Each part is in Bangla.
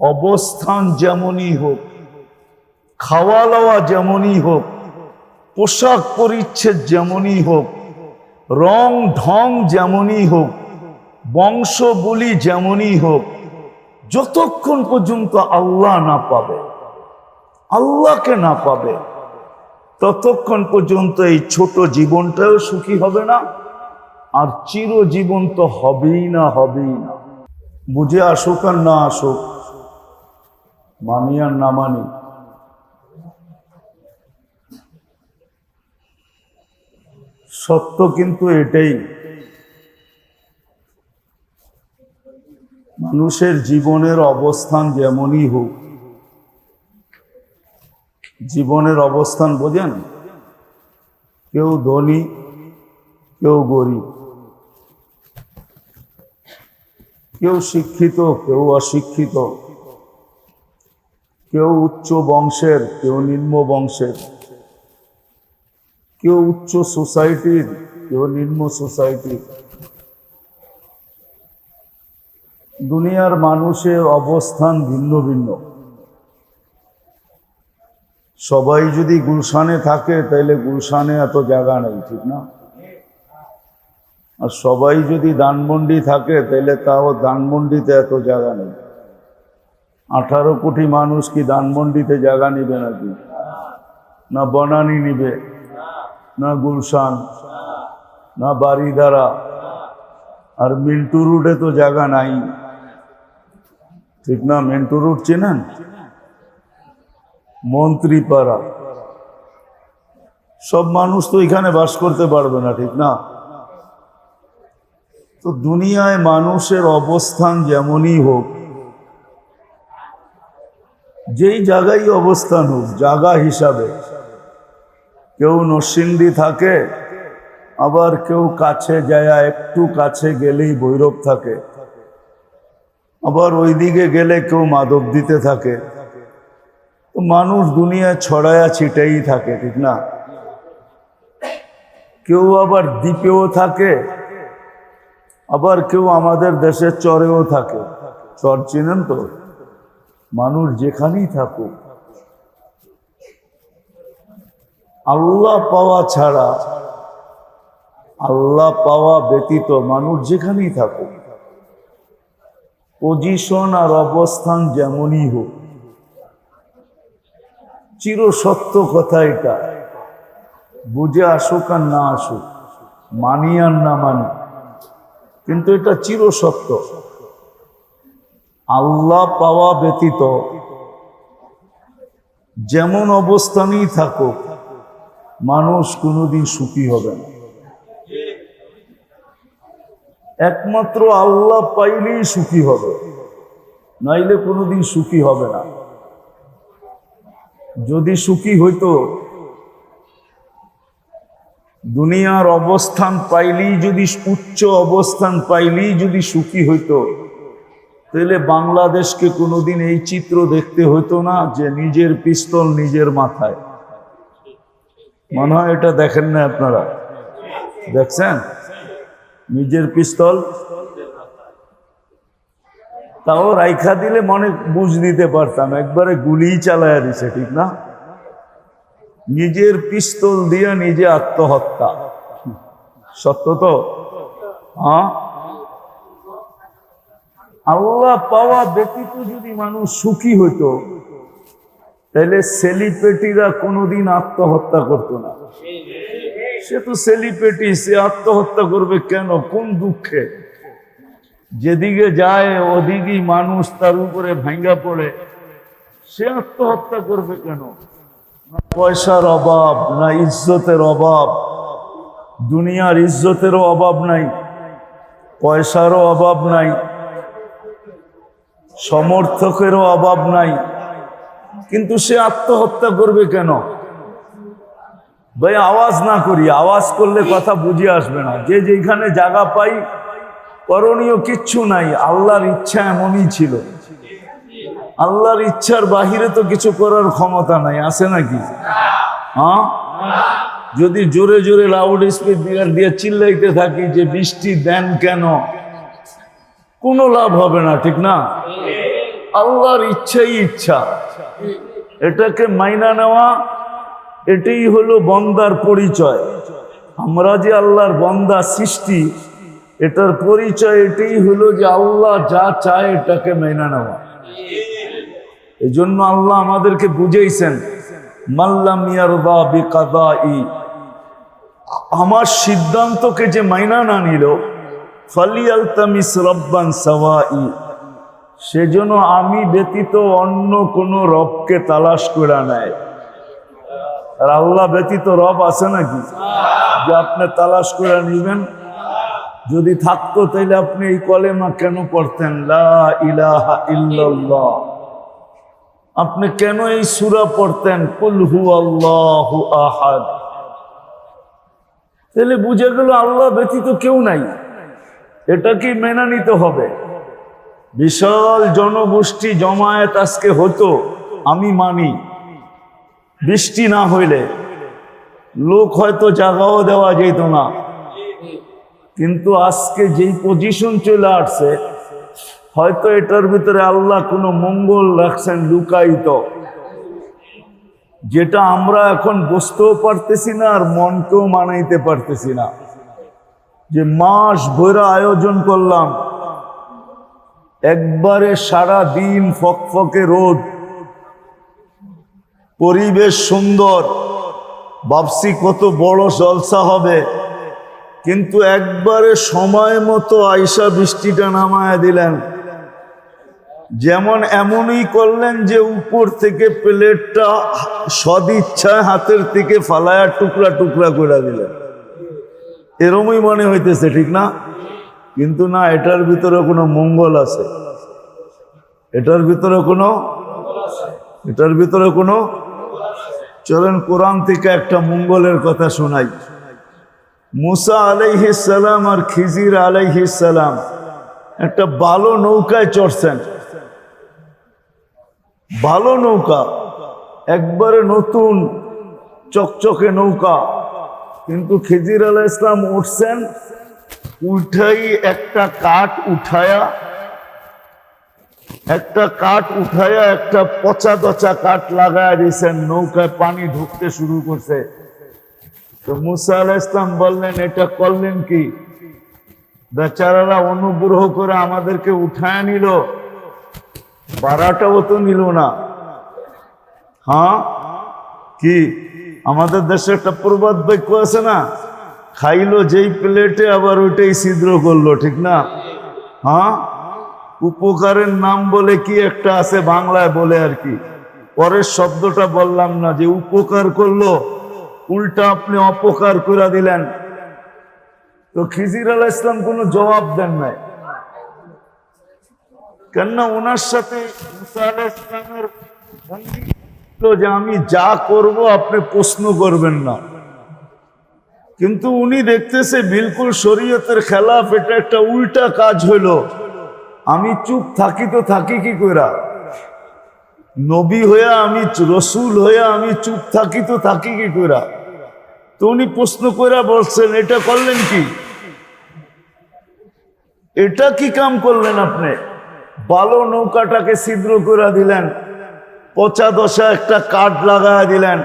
অবস্থান যেমনই হোক খাওয়া দাওয়া যেমনই হোক, পোশাক পরিচ্ছেদ যেমনই হোক, রং ঢং যেমনই হোক, বংশবলি যেমনই হোক, যতক্ষণ পর্যন্ত আল্লাহ না পাবে, আল্লাহকে না পাবে, ততক্ষণ পর্যন্ত এই ছোট জীবনটাও সুখী হবে না, আর চিরজীবন তো হবেই না হবেই না। বুঝে আসুক আর না আসুক মানি আর না মানি। সত্য কিন্তু এটাই। মানুষের জীবনের অবস্থান যেমনই হোক, জীবনের অবস্থান বোঝেন? কেউ ধনী, কেউ গরিব। কেউ শিক্ষিত, কেউ অশিক্ষিত। কেউ উচ্চ বংশের, কেউ নিম্ন বংশের। কেউ উচ্চ সোসাইটির, কেউ নিম্ন সোসাইটির। দুনিয়ার মানুষের অবস্থান ভিন্ন ভিন্ন। সবাই যদি গুলশানে থাকে তাহলে গুলশানে এত জায়গা নেই, ঠিক না? আর সবাই যদি দানমন্ডি থাকে তাহলে তাও দানমন্ডিতে এত জায়গা নেই। আঠারো কোটি মানুষ কি ধানমন্ডিতে জায়গা নিবে নাকি? না বনানি নিবে? না গুলশান? না বাড়িধারা আর মিন্টু রুটে তো জায়গা নাই। ঠিক না, মিন্টু রুট চেনেন? মন্ত্রীপাড়া। সব মানুষ তো এখানে বাস করতে পারবে না, ঠিক না? তো দুনিয়ায় মানুষের অবস্থান যেমনই হোক যেই জায়গায় অবস্থান হোক, জায়গা হিসাবে। কেউ নরসিংদী থাকে, আবার কেউ কাছে যায়, একটু কাছে গেলেই ভৈরব থাকে। আবার ওইদিকে গেলে কেউ মাদক দিতে থাকে। তো মানুষ দুনিয়ায় ছড়ায়া ছিটাই থাকে, ঠিক না? কেউ আবার দ্বীপেও থাকে, আবার কেউ আমাদের দেশের চরেও থাকে। চর চিনেন তো? মানুষ যেখানেই থাকুক, আল্লাহ পাওয়া ছাড়া, আল্লাহ পাওয়া ব্যতীত মানুষ যেখানেই থাকুক পজিশন আর অবস্থান যেমনই হোক, চির সত্য কথা এটা। বুঝে আসুক আর না আসুক, মানি আর না মানি, কিন্তু এটা চির সত্য। আল্লাহ পাওয়া ব্যতীত যেমন অবস্থানেই থাকুক, মানুষ কোনোদিন সুখী হবে না। একমাত্র আল্লাহ পাইলেই সুখী হবে, নাইলে কোনোদিন সুখী হবে না। যদি সুখী হইতো, দুনিয়ার অবস্থান পাইলেই যদি উচ্চ অবস্থান পাইলেই যদি সুখী হইতো তাহলে বাংলাদেশকে কোনোদিন এই চিত্র দেখতে হতো না যে নিজের পিস্তল নিজের মাথায়। মনে হয় এটা দেখেন না আপনারা। দেখছেন? নিজের পিস্তল। তাও রাইখা দিলে মনে বুঝ দিতে পারতাম, একবারে গুলি চালায়া দিছে, ঠিক না? নিজের পিস্তল দিয়ে নিজে আত্মহত্যা। সত্য তো? হ্যাঁ? আল্লাহ পাওয়া ব্যতীত যদি মানুষ সুখী হইতো, তাহলে সেলিব্রিটিরা কোনোদিন আত্মহত্যা করতো না। সে তো সেলিব্রিটি সে আত্মহত্যা করবে কেন? কোন দুঃখে? যেদিকে যায়, ওদিকেই মানুষ তার উপরে ভাঙ্গা পড়ে। সে আত্মহত্যা করবে কেন? না পয়সার অভাব, না ইজ্জতের অভাব, দুনিয়ার ইজ্জতেরও অভাব নাই, পয়সারও অভাব নাই। সমর্থকেরও অভাব নাই। কিন্তু সে আত্মহত্যা করবে কেন? ভাই, আওয়াজ না করি, আওয়াজ করলে কথা বুঝে আসবে না। যে যেখানে জায়গা পাই, করণীয় কিচ্ছু নাই, আল্লাহর ইচ্ছা এমনই ছিল। আল্লাহর ইচ্ছার বাহিরে তো কিছু করার ক্ষমতা নাই, আছে নাকি? হ্যাঁ? যদি জোরে জোরে লাউড স্পিকার দিয়ে চিল্লাইতে থাকি যে বৃষ্টি দেন কেন, কোনো লাভ হবে না, ঠিক না? আল্লাহর ইচ্ছাই ইচ্ছা। এটাকে মাইনা নেওয়া, এটাই হলো বন্দার পরিচয়। আমরা যে আল্লাহর বন্দা সৃষ্টি, এটার পরিচয় এটাই হলো যে আল্লাহ যা চায় এটাকে মেনে নেওয়া। এই জন্য আল্লাহ আমাদেরকে বুঝেইছেন মাল্লাম ইয়ারদা বিকাদা ই আমার সিদ্ধান্তকে যে মাইনা না নিল ফালিয়াল তামিস রব্বান সাওয়াই। সেজন্য আমি ব্যতীত অন্য কোনো রবকে তালাশ করে নেয় আর আল্লাহ ব্যতীত রব আছে নাকি? যে আপনি তালাশ করে নিবেন? যদি থাকতো তাহলে আপনি এই কলেমা কেন পড়তেন? ইলাহা ইল্লাল্লাহ। আপনি কেন এই সুরা পড়তেন? কুল হু আল্লাহু আহাদ। তাহলে বুঝে গেল আল্লাহ ব্যতীত কেউ নাই। এটাকে মেনে নিতে হবে? বিশাল জনগোষ্ঠী জমায়েত আজকে হতো, আমি মানি। বৃষ্টি না হইলে লোক হয়তো জাগাও দেওয়া যেত না। কিন্তু আজকে যেই পজিশন চলে আসছে, হয়তো এটার ভিতরে আল্লাহ কোনো মঙ্গল রাখছেন লুকায়িত। যেটা আমরা এখন বুঝতেও পারতেছি না আর মনকেও মানাইতে পারতেছি না। যে মাস ভৈরা আয়োজন করলাম একবারে সারা দিন ফকফকে রোদ। পরিবেশ সুন্দর। বাপসি কত বড় জলসা হবে। কিন্তু একবারে সময় মতো আইসা বৃষ্টিটা নামায় দিলেন। যেমন এমনই করলেন যে উপর থেকে প্লেটটা সদিচ্ছায় হাতের থেকে ফালায়া টুকরা টুকরা করে দিলেন। এরমই মনে হইতেছে, ঠিক না? কিন্তু না, এটার ভিতরে কোনো মঙ্গল আছে। এটার ভিতরে কোনো এটার ভিতরে কোনো চলেন কোরআন থেকে একটা মঙ্গলের কথা শোনাই। মুসা আলাইহিসালাম আর খিজির আলাইহিসালাম একটা ভালো নৌকায় চড়ছেন। ভালো নৌকা, একবারে নতুন চকচকে নৌকা। কিন্তু খিজির আলাহ ইসলাম উঠছেন উঠাই একটা কাঠ উঠায়া, একটা কাঠ উঠায়া একটা পচা দচা কাঠ লাগায় দিয়েছেন, নৌকায় পানি ঢুকতে শুরু করছে। তো মুসা আলাহ ইসলাম বললেন, এটা করলেন কি? বেচারারা অনুগ্রহ করে আমাদেরকে উঠায় নিল। বারাটাও তো নিল না। হ্যাঁ? কি? আমাদের দেশে একটা প্রবাদ বাক্য আছে না? খাইলো যেই প্লেটে, আবার ওইটাই ছিদ্র করল, ঠিক না? হ্যাঁ? উপকারের নাম বলে কি একটা আছে বাংলায় বলে আর কি? পরের শব্দটা বললাম না, যে উপকার করল, উল্টা আপনি অপকার করে দিলেন। তো খিজির আলাহ ইসলাম কোনো জবাব দেন নাই। কেননা ওনার সাথে ইসলামের যে আমি যা করব, আপনি প্রশ্ন করবেন না। কিন্তু উনি দেখতেছে বিলকুল শরীয়তের খেলাফ, এটা একটা উল্টা কাজ হইল। আমি চুপ থাকি তো থাকি কি কইরা? নবী হইয়া আমি রসুল হইয়া আমি চুপ থাকি তো থাকি কি কইরা? তো উনি প্রশ্ন কইরা বলছেন, এটা করলেন কি? এটা কি কাম করলেন আপনি? ভালো নৌকাটাকে ছিদ্র করে দিলেন, পচা দশা একটা কাঠ লাগায় দিলেন।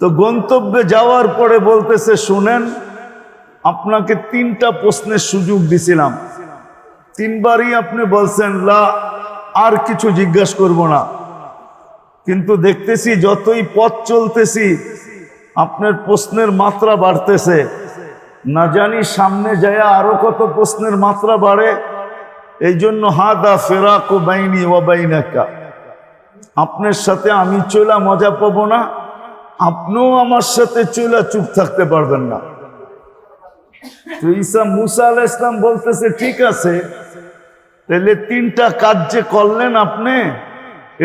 তো গন্তব্যে যাওয়ার পরে বলতেছে, শুনেন, আপনাকে তিনটা প্রশ্নের সুযোগ দিছিলাম। তিনবারই আপনি বলছেন, লা, আর কিছু জিজ্ঞাসা করব না। কিন্তু দেখতেছি যতই পথ চলতেছি, আপনার প্রশ্নের মাত্রা বাড়তেছে। না জানি সামনে যায় আরও কত প্রশ্নের মাত্রা বাড়ে। এই জন্য হাদা ফেরাক বাইনি ও বাইনাকা। আপনার সাথে আমি চলা মজা পাবো না। আপনিও আমার সাথে চুলা চুপ থাকতে পারবেন না। তো ঈসা মুসা আলাহ ইসলাম বলতেছে, ঠিক আছে, তাহলে তিনটা কাজ যে করলেন আপনি,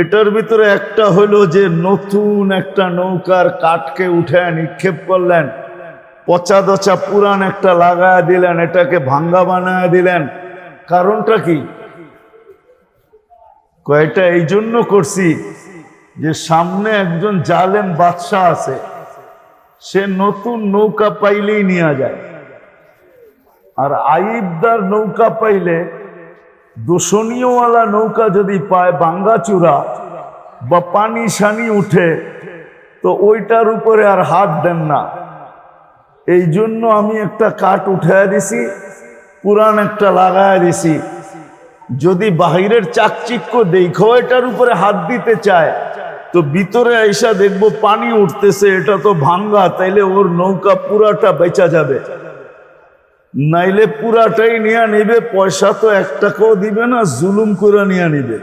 এটার ভিতরে একটা হলো যে নতুন একটা নৌকার কাঠকে উঠে নিক্ষেপ করলেন, পচা দচা পুরান একটা লাগায় দিলেন, এটাকে ভাঙ্গা বানায় দিলেন। কারণটা কি? কয়টা? এই জন্য করছি। যে সামনে একজন জালেম বাদশাহ আছে, সে নতুন নৌকা পাইলেই নিয়ে যায়। আর আইবদার নৌকা পাইলে দোষণীয়ওয়ালা নৌকা যদি পায় বাঙ্গাচূড়া বা পানি সানি উঠে, তো ওইটার উপরে আর হাত দেন না। এই জন্য আমি একটা কাঠ উঠাইয়া দিছি পুরান একটা লাগায়া দিছি। যদি বাহিরের চাকচিক্য দেখো, এটার উপরে হাত দিতে চায় তো ভিতরে আইসা দেখব পানি উঠতেছে, এটা তো ভাঙ্গা, তাইলে ওর নৌকা পুরাটা বেচা যাবে। নাইলে পুরাটাই নিয়ে নিবে, পয়সা তো এক টাকাও দিবে না, জুলুম করে নিয়ে নিবে।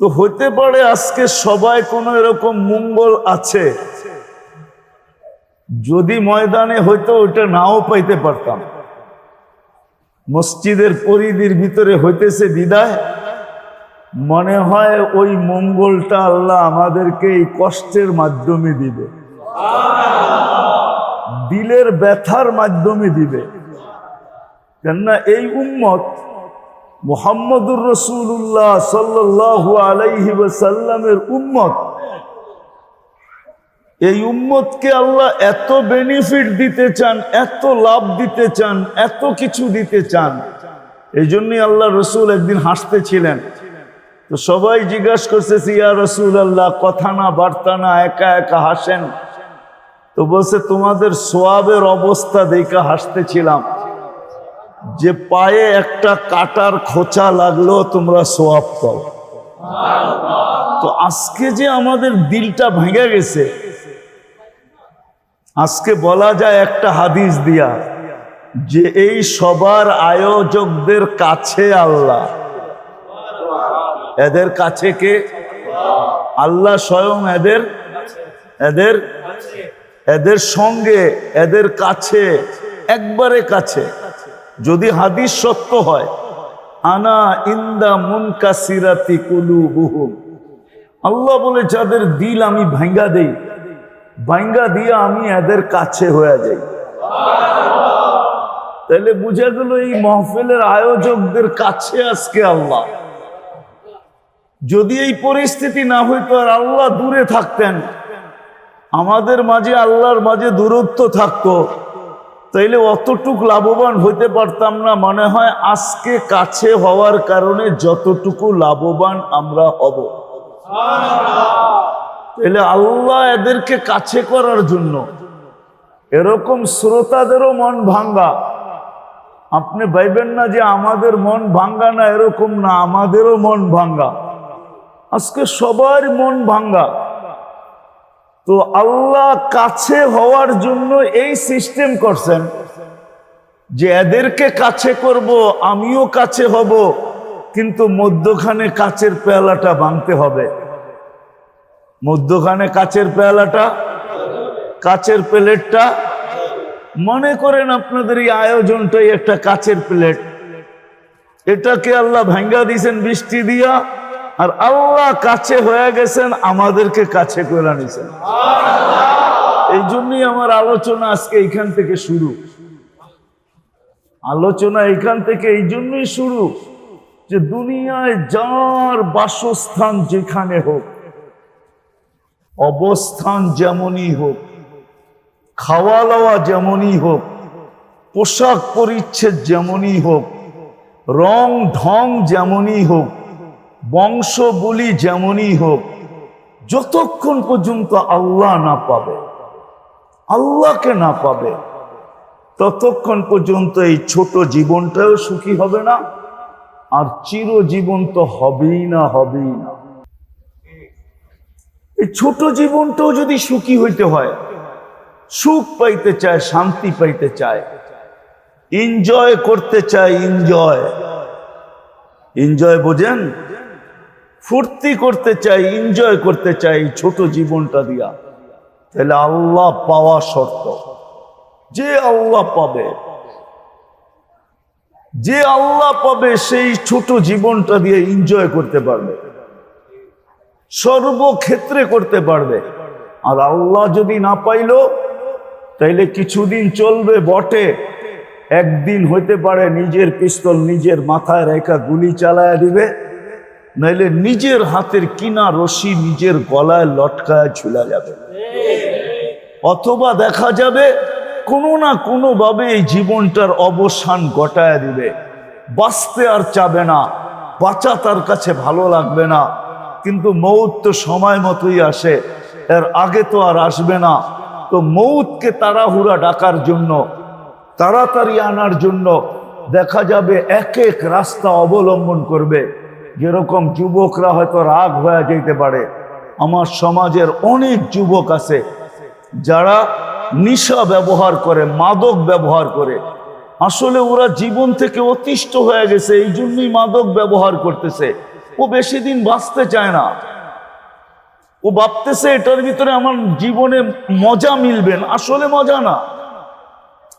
তো হতে পারে আজকে সবাই কোনো এরকম মঙ্গল আছে। যদি ময়দানে হয়তো ওইটা নাও পাইতে পারতাম। মসজিদের পরিধির ভিতরে হইতেছে বিদায়। মনে হয় ওই মঙ্গলটা আল্লাহ আমাদেরকে এই কষ্টের মাধ্যমে দিবে। দিলের ব্যথার মাধ্যমে দিবে। কেননা এই উম্মত মোহাম্মদুর রসুল্লাহ সাল্লাহ আলাইহি সাল্লামের উম্মত, এই উম্মতকে আল্লাহ এত বেনিফিট দিতে চান, এত লাভ দিতে চান, এত কিছু দিতে চান। এই জন্যই আল্লাহ রসুল একদিন হাসতেছিলেন তো সবাই জিজ্ঞাসা করছে ইয়া রসুল আল্লাহ কথা না, বার্তা না, একা একা হাসেন? তো বলছে, তোমাদের সোয়াবের অবস্থা দেখে হাসতেছিলাম। যে পায়ে একটা কাটার খোঁচা লাগল, তোমরা সোয়াব পাও। তো আজকে যে আমাদের দিলটা ভেঙে গেছে, আজকে বলা যায় একটা হাদিস দিয়া, যে এই সবার আয়োজকদের কাছে আল্লাহ এদের কাছে কে? আল্লাহ স্বয়ং এদের এদের এদের সঙ্গে, এদের কাছে, একবারে কাছে। যদি হাদিস সত্য হয়, আনা ইন্দা মুনকা সিরাতি কুলু বহু আল্লাহ বলে, যাদের দিল আমি ভাঙ্গা দেই, ভাঙ্গা দিয়ে আমি এদের কাছে হয়ে যাই। তাহলে বুঝা গেল এই মহফিলের আয়োজকদের কাছে আজকে আল্লাহ। যদি এই পরিস্থিতি না হইতো আর আল্লাহ দূরে থাকতেন, আমাদের মাঝে আল্লাহর মাঝে দূরত্ব থাকতো, তাইলে অতটুক লাভবান হইতে পারতাম না। মনে হয় আজকে কাছে হওয়ার কারণে যতটুকু লাভবান আমরা হব। তাহলে আল্লাহ এদেরকে কাছে করার জন্য এরকম শ্রোতাদেরও মন ভাঙ্গা। আপনি ভাইবেন না যে আমাদের মন ভাঙ্গা না এরকম না, আমাদেরও মন ভাঙ্গা। আজকে সবার মন ভাঙ্গা। তো আল্লাহ কাছে হওয়ার জন্য এই সিস্টেম করছেন যে এদেরকে কাছে করব, আমিও কাছে হব, কিন্তু মধ্যখানে কাচের পেয়ালাটা ভাঙতে হবে। মধ্যখানে কাচের পেয়ালাটা, কাচের প্লেটটা, মনে করেন আপনাদের এই আয়োজনটাই একটা কাচের প্লেট। এটাকে আল্লাহ ভাঙ্গা দিয়েছেন বৃষ্টি দিয়া। আর আল্লাহ কাছে হয়ে গেছেন, আমাদেরকে কাছে করে নিছেন এই জন্যই আমার আলোচনা আজকে এইখান থেকে শুরু। আলোচনা এখান থেকে এই জন্যই শুরু যে দুনিয়ায় যার বাসস্থান যেখানে হোক, অবস্থান যেমনই হোক খাওয়া দাওয়া যেমনই হোক, পোশাক পরিচ্ছেদ যেমনই হোক রং ঢং যেমনই হোক বংশ বলি যেমনই হোক, যতক্ষণ পর্যন্ত আল্লাহ না পাবে, আল্লাহকে না পাবে, ততক্ষণ পর্যন্ত এই ছোট জীবনটাও সুখী হবে না, আর চিরজীবন তো হবেই না হবেই না। এই ছোট জীবনটাও যদি সুখী হইতে হয়, সুখ পাইতে চায়, শান্তি পাইতে চায় এনজয় করতে চায় এনজয় এনজয় বোঝেন? ফুর্তি করতে চাই এনজয় করতে চাই ছোট জীবনটা দিয়া। তাহলে আল্লাহ পাওয়া শর্ত। যে আল্লাহ পাবে, যে আল্লাহ পাবে সেই ছোট জীবনটা দিয়ে এনজয় করতে পারবে। সর্বক্ষেত্রে করতে পারবে। আর আল্লাহ যদি না পাইল, তাইলে কিছুদিন চলবে বটে। একদিন হইতে পারে নিজের পিস্তল নিজের মাথায় রেখা গুলি চালায় দিবে। নাইলে নিজের হাতের কিনা রশি নিজের গলায় লটকায় ঝুলা যাবে। অথবা দেখা যাবে কোনো না কোনো ভাবে এই জীবনটার অবসান ঘটায় দিবে। বাঁচতে আর চাবে না, বাঁচা তার কাছে ভালো লাগবে না। কিন্তু মৌত তো সময় মতোই আসে, এর আগে তো আর আসবে না। তো মৌতকে তাড়াহুড়া ডাকার জন্য, তাড়াতাড়ি আনার জন্য দেখা যাবে এক এক রাস্তা অবলম্বন করবে। যেরকম যুবকরা হয়তো রাগ হয়ে যেতে পারে। আমার সমাজের অনেক যুবক আছে, যারা নিশা ব্যবহার করে, মাদক ব্যবহার করে। আসলে ওরা জীবন থেকে অতিষ্ঠ হয়ে গেছে, এই জন্যই মাদক ব্যবহার করতেছে। ও বেশি দিন বাঁচতে চায় না। ও ভাবতেছে এটার ভিতরে আমার জীবনে মজা মিলবেন আসলে মজা না।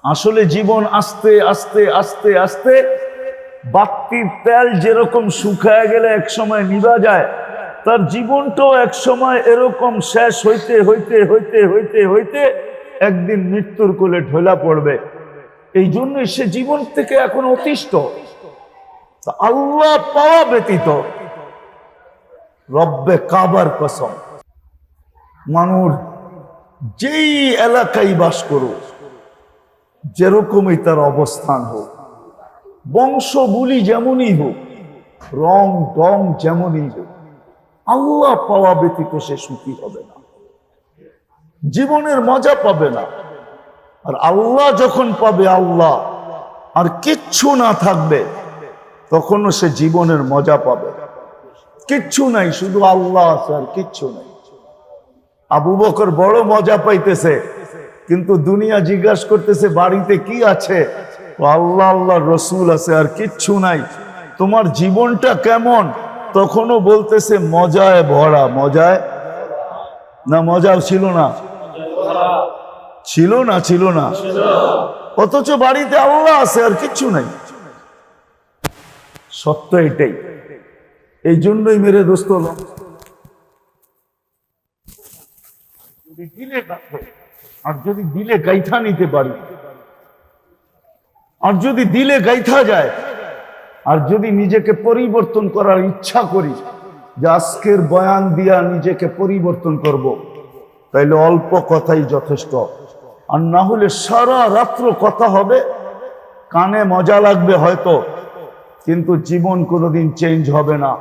আসলে জীবন আস্তে আস্তে আস্তে আস্তে বাতির তেল যেরকম শুকায় গেলে এক সময় নিভা যায়, তার জীবনটাও এক সময় এরকম শেষ হইতে হইতে হইতে হইতে হইতে একদিন মৃত্যুর কোলে ঢোলা পড়বে। এই জন্যই সে জীবন থেকে এখন অতিষ্ঠ। আল্লাহ পাওয়া ব্যতীত রব্বে কাবার কসম। মানুষ যেই এলাকায় বাস করুক, যেরকমই তার অবস্থান হোক বংশগুলি যেমনই হোক, রং টং যেমনই হোক, আল্লাহ পাওয়া ব্যতীত সে সুখী হবে না। জীবনের মজা পাবে না। আর আল্লাহ যখন পাবে আল্লাহ, আর কিচ্ছু না থাকবে, তখনও সে জীবনের মজা পাবে। কিচ্ছু নাই, শুধু আল্লাহ আছে আর কিচ্ছু নাই। আবু বকর বড় মজা পাইতেছে, কিন্তু দুনিয়া জিজ্ঞাসা করতেছে, বাড়িতে কি আছে? ও আল্লাহ আল্লাহ রসুল আছে আর কিচ্ছু নাই। তোমার জীবনটা কেমন? তখনও বলতেছে, মজায় ভরা। মজায়? না, মজাও ছিল না? ছিল না ছিল না? অথচ বাড়িতে আল্লাহ আছে আর কিচ্ছু নাই। সত্য এটাই। এই জন্যই মেরে দোস্ত আর যদি দিলে গাইথা নিতে পারি আর যদি দিলে গাইথা যায়, আর যদি নিজেকে পরিবর্তন করার ইচ্ছা করি, যে আজকের বয়ান দিয়া নিজেকে পরিবর্তন করব। তাইলে অল্প কথাই যথেষ্ট আর না হলে সারা রাত্র কথা হবে, কানে মজা লাগবে হয়তো, কিন্তু জীবন কোনোদিন চেঞ্জ হবে না